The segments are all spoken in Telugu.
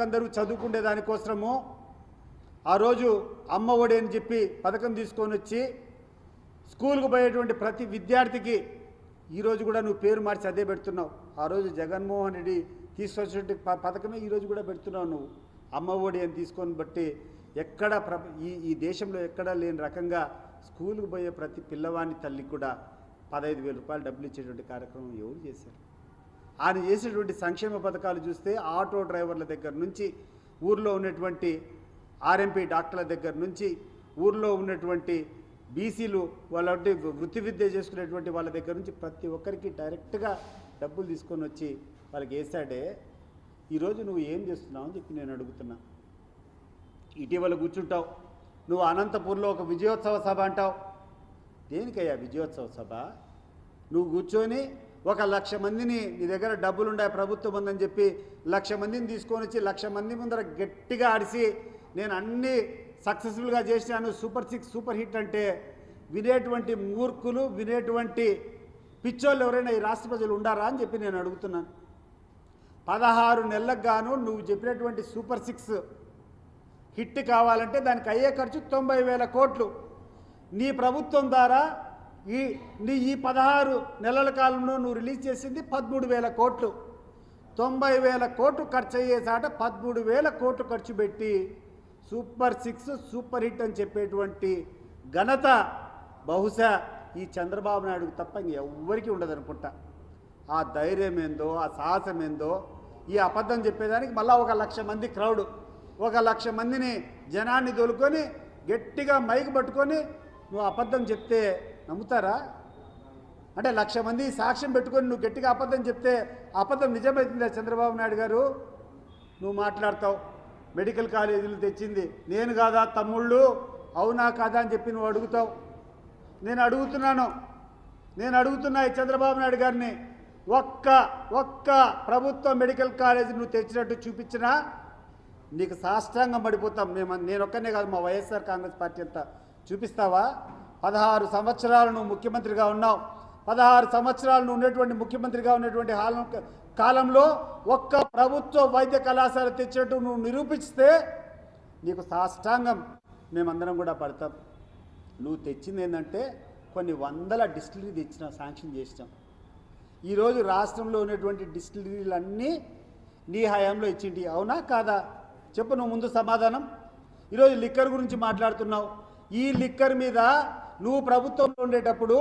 పిల్లలకందరూ చదువుకునే దానికోసము ఆ రోజు అమ్మ ఒడి అని చెప్పి పథకం తీసుకొని వచ్చి స్కూల్కు పోయేటువంటి ప్రతి విద్యార్థికి ఈరోజు కూడా నువ్వు పేరు మార్చి అదే పెడుతున్నావు. ఆ రోజు జగన్మోహన్ రెడ్డి తీసుకొచ్చినటువంటి ప- పథకమే ఈరోజు కూడా పెడుతున్నావు నువ్వు. అమ్మ ఒడి అని తీసుకొని బట్టి ఎక్కడ ఈ ఈ దేశంలో ఎక్కడా లేని రకంగా స్కూల్కి పోయే ప్రతి పిల్లవాని తల్లికి కూడా పదహైదు వేల రూపాయలు డబ్బులు ఇచ్చేటువంటి కార్యక్రమం ఎవరు చేశారు? ఆయన చేసినటువంటి సంక్షేమ పథకాలు చూస్తే ఆటో డ్రైవర్ల దగ్గర నుంచి ఊర్లో ఉన్నటువంటి ఆర్ఎంపీ డాక్టర్ల దగ్గర నుంచి ఊర్లో ఉన్నటువంటి బీసీలు వాళ్ళ వృత్తి విద్య చేసుకునేటువంటి వాళ్ళ దగ్గర నుంచి ప్రతి ఒక్కరికి డైరెక్ట్గా డబ్బులు తీసుకొని వచ్చి వాళ్ళకి వేసాడే ఈరోజు నువ్వు ఏం చేస్తున్నావు అని చెప్పి నేను అడుగుతున్నా. ఇటీవల కూర్చుంటావు. నువ్వు అనంతపూర్లో ఒక విజయోత్సవ సభ అంటావు. దేనికయ్యా విజయోత్సవ సభ? నువ్వు కూర్చొని ఒక లక్ష మందిని నీ దగ్గర డబ్బులుండాయి ప్రభుత్వం ఉందని చెప్పి లక్ష మందిని తీసుకొని వచ్చి లక్ష మంది ముందర గట్టిగా ఆడిసి నేను అన్నీ సక్సెస్ఫుల్గా చేసినాను సూపర్ సిక్స్ సూపర్ హిట్ అంటే వినేటువంటి మూర్ఖులు వినేటువంటి పిచ్చోళ్ళు ఎవరైనా ఈ రాష్ట్ర ప్రజలు ఉండారా అని చెప్పి నేను అడుగుతున్నాను. పదహారు నెలలకు గాను నువ్వు చెప్పినటువంటి సూపర్ సిక్స్ హిట్ కావాలంటే దానికి అయ్యే ఖర్చు తొంభై వేల కోట్లు. నీ ప్రభుత్వం ద్వారా ఈ నీ ఈ పదహారు నెలల కాలంలో నువ్వు రిలీజ్ చేసింది పదమూడు వేల కోట్లు. తొంభై వేల కోట్లు ఖర్చు అయ్యేసాట పదమూడు వేల కోట్లు ఖర్చు పెట్టి సూపర్ సిక్స్ సూపర్ హిట్ అని చెప్పేటువంటి ఘనత బహుశా ఈ చంద్రబాబు నాయుడుకు తప్ప ఇంకెవ్వరికీ ఉండదు అనుకుంటా ఆ ధైర్యం ఏందో ఆ సాహసం ఏందో ఈ అబద్ధం చెప్పేదానికి మళ్ళీ ఒక లక్ష మంది క్రౌడ్ ఒక లక్ష మందిని జనాన్ని దొలుకొని గట్టిగా మైక్ పట్టుకొని నువ్వు అబద్ధం చెప్తే నమ్ముతారా? అంటే లక్ష మంది సాక్ష్యం పెట్టుకొని నువ్వు గట్టిగా అబద్ధం చెప్తే అబద్ధం నిజమైతుందా చంద్రబాబు నాయుడు గారు? నువ్వు మాట్లాడతావు. మెడికల్ కాలేజీలు తెచ్చింది. నేను కాదా తమ్ముళ్ళు? అవునా కాదా అని చెప్పి నువ్వు అడుగుతావు. నేను అడుగుతున్నాను. నేను అడుగుతున్నా ఈ చంద్రబాబు నాయుడు గారిని. ఒక్క ఒక్క ప్రభుత్వ మెడికల్ కాలేజీ నువ్వు తెచ్చినట్టు చూపించినా నీకు సాష్టాంగం పడిపోతాం. మేము నేను ఒక్కనే కాదు మా వైఎస్ఆర్ కాంగ్రెస్ పార్టీ అంతా. చూపిస్తావా? పదహారు సంవత్సరాలను ముఖ్యమంత్రిగా ఉన్నావు పదహారు సంవత్సరాలు ఉన్నటువంటి ముఖ్యమంత్రిగా ఉన్నటువంటి హాలం కాలంలో ఒక్క ప్రభుత్వ వైద్య కళాశాల తెచ్చినట్టు నువ్వు నిరూపిస్తే నీకు సాష్టాంగం. మేమందరం కూడా పడతాం. నువ్వు తెచ్చింది ఏంటంటే కొన్ని వందల డిస్టిలరీ తెచ్చినావు శాంక్షన్ చేసినాం. ఈరోజు రాష్ట్రంలో ఉన్నటువంటి డిస్టిలరీలన్నీ నీ హయాంలో ఇచ్చింటి. అవునా కాదా? చెప్పు నువ్వు ముందు సమాధానం. ఈరోజు లిక్కర్ గురించి మాట్లాడుతున్నావు. ఈ లిక్కర్ మీద నువ్వు ప్రభుత్వంలో ఉండేటప్పుడు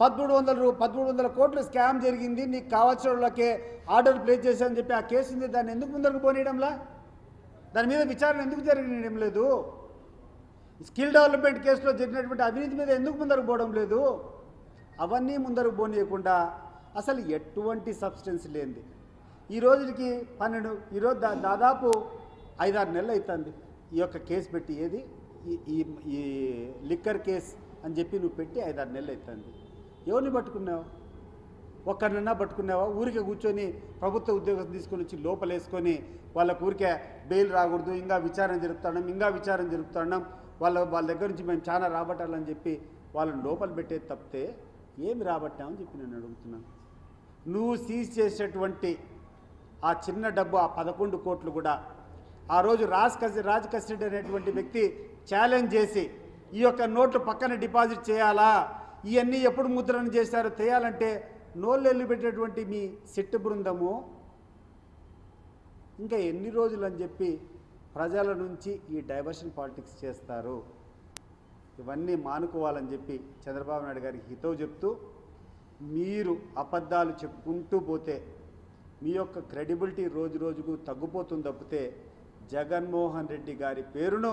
పదమూడు వందల పదమూడు వందల కోట్లు స్కామ్ జరిగింది నీకు కావాల్సిన వాళ్ళకే ఆర్డర్ ప్లేస్ చేశానని చెప్పి ఆ కేసు ఉంది. దాన్ని ఎందుకు ముందరకు పోనీయడంలా? దాని మీద విచారణ ఎందుకు జరగడం లేదు? స్కిల్ డెవలప్మెంట్ కేసులో జరిగినటువంటి అవినీతి మీద ఎందుకు ముందరకు పోవడం లేదు? అవన్నీ ముందరకు పోనీయకుండా అసలు ఎటువంటి సబ్స్టెన్స్ లేనిది. ఈ రోజుకి పన్నెండు ఈరోజు దా దాదాపు ఐదారు నెలలు అవుతుంది ఈ యొక్క కేసు పెట్టి ఏది? ఈ ఈ లిక్కర్ కేసు అని చెప్పి నువ్వు పెట్టి ఐదారు నెలలు అవుతుంది ఎవరిని పట్టుకున్నావు? ఒక్కరినన్నా పట్టుకున్నావా? ఊరికే కూర్చొని ప్రభుత్వ ఉద్యోగం తీసుకొని వచ్చి లోపలేసుకొని వాళ్ళకు ఊరికే బెయిల్ రాకూడదు ఇంకా విచారణ జరుపుతున్నాం ఇంకా విచారణ జరుపుతున్నాం వాళ్ళ వాళ్ళ దగ్గర నుంచి మేము చాలా రాబట్టాలని చెప్పి వాళ్ళని లోపల పెట్టేది తప్పితే ఏమి రాబట్టామని చెప్పి నేను అడుగుతున్నాను నువ్వు సీజ్ చేసేటువంటి ఆ చిన్న డబ్బు ఆ పదకొండు కోట్లు కూడా ఆ రోజు రాజ్ కసి రాజ్ కసిడ్ అనేటువంటి వ్యక్తి ఛాలెంజ్ చేసి ఈ యొక్క నోట్లు పక్కన డిపాజిట్ చేయాలా? ఇవన్నీ ఎప్పుడు ముద్రణ చేశారో చేయాలంటే నోళ్ళెళ్ళు పెట్టేటువంటి మీ సిట్టు బృందము ఇంకా ఎన్ని రోజులు అని చెప్పి ప్రజల నుంచి ఈ డైవర్షన్ పాలిటిక్స్ చేస్తారు. ఇవన్నీ మానుకోవాలని చెప్పి చంద్రబాబు నాయుడు గారికి హితవు చెప్తూ మీరు అబద్ధాలు చెప్పుకుంటూ పోతే మీ యొక్క క్రెడిబిలిటీ రోజు రోజుకు తగ్గిపోతుంది తప్పితే జగన్మోహన్ రెడ్డి గారి పేరును